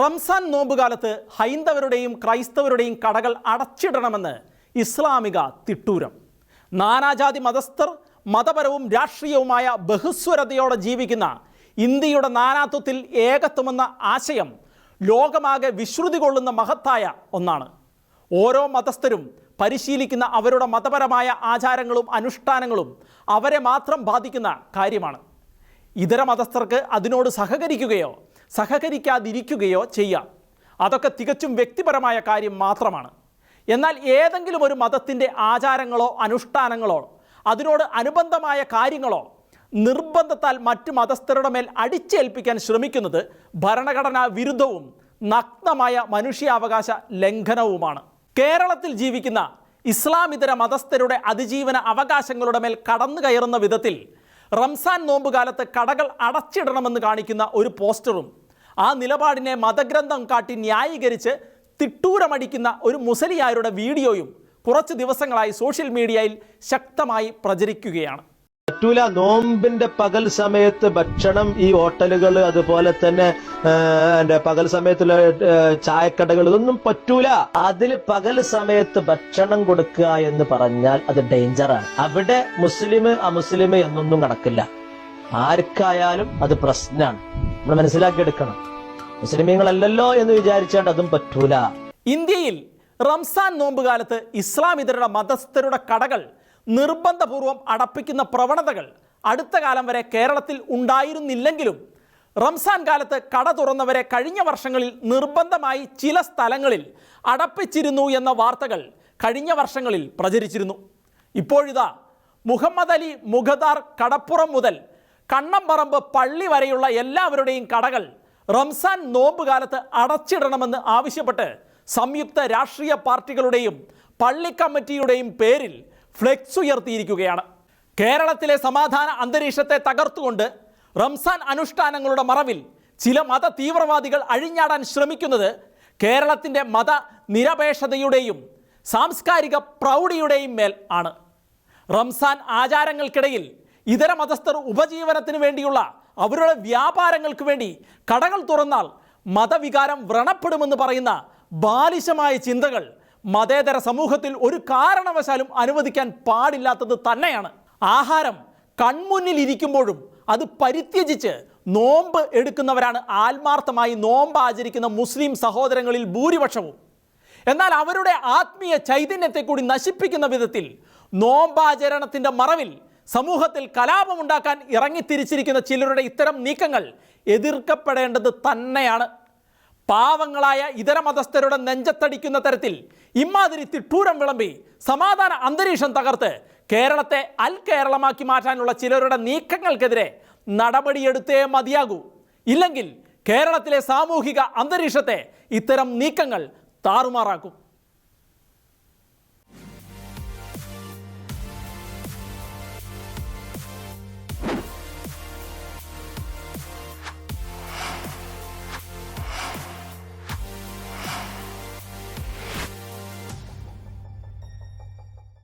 റംസാൻ നോമ്പുകാലത്ത് ഹൈന്ദവരുടെയും ക്രൈസ്തവരുടെയും കടകൾ അടച്ചിടണമെന്ന് ഇസ്ലാമിക തിട്ടൂരം. നാനാജാതി മതസ്ഥർ മതപരവും രാഷ്ട്രീയവുമായ ബഹുസ്വരതയോടെ ജീവിക്കുന്ന ഇന്ത്യയുടെ നാനാത്വത്തിൽ ഏകത്വമെന്ന ആശയം ലോകമാകെ വിശ്രുതി കൊള്ളുന്ന മഹത്തായ ഒന്നാണ്. ഓരോ മതസ്ഥരും പരിശീലിക്കുന്ന അവരുടെ മതപരമായ ആചാരങ്ങളും അനുഷ്ഠാനങ്ങളും അവരെ മാത്രം ബാധിക്കുന്ന കാര്യമാണ്. ഇതര മതസ്ഥർക്ക് അതിനോട് സഹകരിക്കുകയോ സഹകരിക്കാതിരിക്കുകയോ ചെയ്യാം. അതൊക്കെ തികച്ചും വ്യക്തിപരമായ കാര്യം മാത്രമാണ്. എന്നാൽ ഏതെങ്കിലും ഒരു മതത്തിന്റെ ആചാരങ്ങളോ അനുഷ്ഠാനങ്ങളോ അതിനോട് അനുബന്ധമായ കാര്യങ്ങളോ നിർബന്ധത്താൽ മറ്റ് മതസ്ഥരുടെ മേൽ അടിച്ചേൽപ്പിക്കാൻ ശ്രമിക്കുന്നത് ഭരണഘടനാ വിരുദ്ധവും നഗ്നമായ മനുഷ്യാവകാശ ലംഘനവുമാണ്. കേരളത്തിൽ ജീവിക്കുന്ന ഇസ്ലാമിതര മതസ്ഥരുടെ അതിജീവന അവകാശങ്ങളുടെ മേൽ കടന്നു കയറുന്ന വിധത്തിൽ റംസാൻ നോമ്പുകാലത്ത് കടകൾ അടച്ചിടണമെന്ന് കാണിക്കുന്ന ഒരു പോസ്റ്ററും ആ നിലപാടിനെ മതഗ്രന്ഥം കാട്ടി ന്യായീകരിച്ച് തിട്ടൂരമടിക്കുന്ന ഒരു മുസലിയാരുടെ വീഡിയോയും കുറച്ച് ദിവസങ്ങളായി സോഷ്യൽ മീഡിയയിൽ ശക്തമായി പ്രചരിക്കുകയാണ്. പറ്റൂല നോമ്പിന്റെ പകൽ സമയത്ത് ഭക്ഷണം ഈ ഹോട്ടലുകൾ അതുപോലെ തന്നെ എന്റെ പകൽ സമയത്തുള്ള ചായക്കടകൾ ഇതൊന്നും പറ്റൂല. അതിൽ പകൽ സമയത്ത് ഭക്ഷണം കൊടുക്കുക എന്ന് പറഞ്ഞാൽ അത് ഡേഞ്ചറാണ് അവിടെ മുസ്ലിം അമുസ്ലിം എന്നൊന്നും കണക്കില്ല. ആർക്കായാലും അത് പ്രശ്നമാണ്. നമ്മൾ മനസ്സിലാക്കിയെടുക്കണം. മുസ്ലിമീങ്ങളല്ലല്ലോ എന്ന് വിചാരിച്ചാണ്ട് അതും പറ്റൂല. ഇന്ത്യയിൽ റംസാൻ നോമ്പുകാലത്ത് ഇസ്ലാമിതരുടെ മതസ്ഥരുടെ കടകൾ നിർബന്ധപൂർവം അടപ്പിക്കുന്ന പ്രവണതകൾ അടുത്ത കാലം വരെ കേരളത്തിൽ ഉണ്ടായിരുന്നില്ലെങ്കിലും റംസാൻ കാലത്ത് കട തുറന്നവരെ കഴിഞ്ഞ വർഷങ്ങളിൽ നിർബന്ധമായി ചില സ്ഥലങ്ങളിൽ അടപ്പിച്ചിരുന്നു എന്ന വാർത്തകൾ കഴിഞ്ഞ വർഷങ്ങളിൽ പ്രചരിച്ചിരുന്നു. ഇപ്പോഴിതാ മുഹമ്മദ് അലി മുഖദാർ കടപ്പുറം മുതൽ കണ്ണമ്പറമ്പ് പള്ളി വരെയുള്ള എല്ലാവരുടെയും കടകൾ റംസാൻ നോമ്പ് നോമ്പുകാലത്ത് അടച്ചിടണമെന്ന് ആവശ്യപ്പെട്ട് സംയുക്ത രാഷ്ട്രീയ പാർട്ടികളുടെയും പള്ളി കമ്മിറ്റിയുടെയും പേരിൽ ഫ്ലെക്സ് ഉയർത്തിയിരിക്കുകയാണ്. കേരളത്തിലെ സമാധാന അന്തരീക്ഷത്തെ തകർത്തുകൊണ്ട് റംസാൻ അനുഷ്ഠാനങ്ങളുടെ മറവിൽ ചില മത തീവ്രവാദികൾ അഴിഞ്ഞാടാൻ ശ്രമിക്കുന്നത് കേരളത്തിന്റെ മത നിരപേക്ഷതയുടെയും സാംസ്കാരിക പ്രൗഢിയുടെയും മേൽ ആണ്. റംസാൻ ആചാരങ്ങൾക്കിടയിൽ ഇതര മതസ്ഥർ ഉപജീവനത്തിന് വേണ്ടിയുള്ള അവരുടെ വ്യാപാരങ്ങൾക്ക് വേണ്ടി കടകൾ തുറന്നാൽ മതവികാരം വ്രണപ്പെടുമെന്ന് പറയുന്ന ബാലിശമായ ചിന്തകൾ മതേതര സമൂഹത്തിൽ ഒരു കാരണവശാലും അനുവദിക്കാൻ പാടില്ലാത്തത് തന്നെയാണ്. ആഹാരം കൺമുന്നിൽ ഇരിക്കുമ്പോഴും അത് പരിത്യജിച്ച് നോമ്പ് എടുക്കുന്നവരാണ് ആത്മാർത്ഥമായി നോമ്പ് ആചരിക്കുന്ന മുസ്ലിം സഹോദരങ്ങളിൽ ഭൂരിപക്ഷവും. എന്നാൽ അവരുടെ ആത്മീയ ചൈതന്യത്തെ കൂടി നശിപ്പിക്കുന്ന വിധത്തിൽ നോമ്പാചരണത്തിന്റെ മറവിൽ സമൂഹത്തിൽ കലാപമുണ്ടാക്കാൻ ഇറങ്ങിത്തിരിച്ചിരിക്കുന്ന ചിലരുടെ ഇത്തരം നീക്കങ്ങൾ എതിർക്കപ്പെടേണ്ടത് തന്നെയാണ്. പാവങ്ങളായ ഇതര മതസ്ഥരുടെ നെഞ്ചത്തടിക്കുന്ന തരത്തിൽ ഇമാതിരി തിട്ടൂരം വിളമ്പി സമാധാന അന്തരീക്ഷം തകർത്ത് കേരളത്തെ അൽ കേരളമാക്കി മാറ്റാനുള്ള ചിലരുടെ നീക്കങ്ങൾക്കെതിരെ നടപടിയെടുത്തേ മതിയാകൂ. ഇല്ലെങ്കിൽ കേരളത്തിലെ സാമൂഹിക അന്തരീക്ഷത്തെ ഇത്തരം നീക്കങ്ങൾ താറുമാറാക്കും.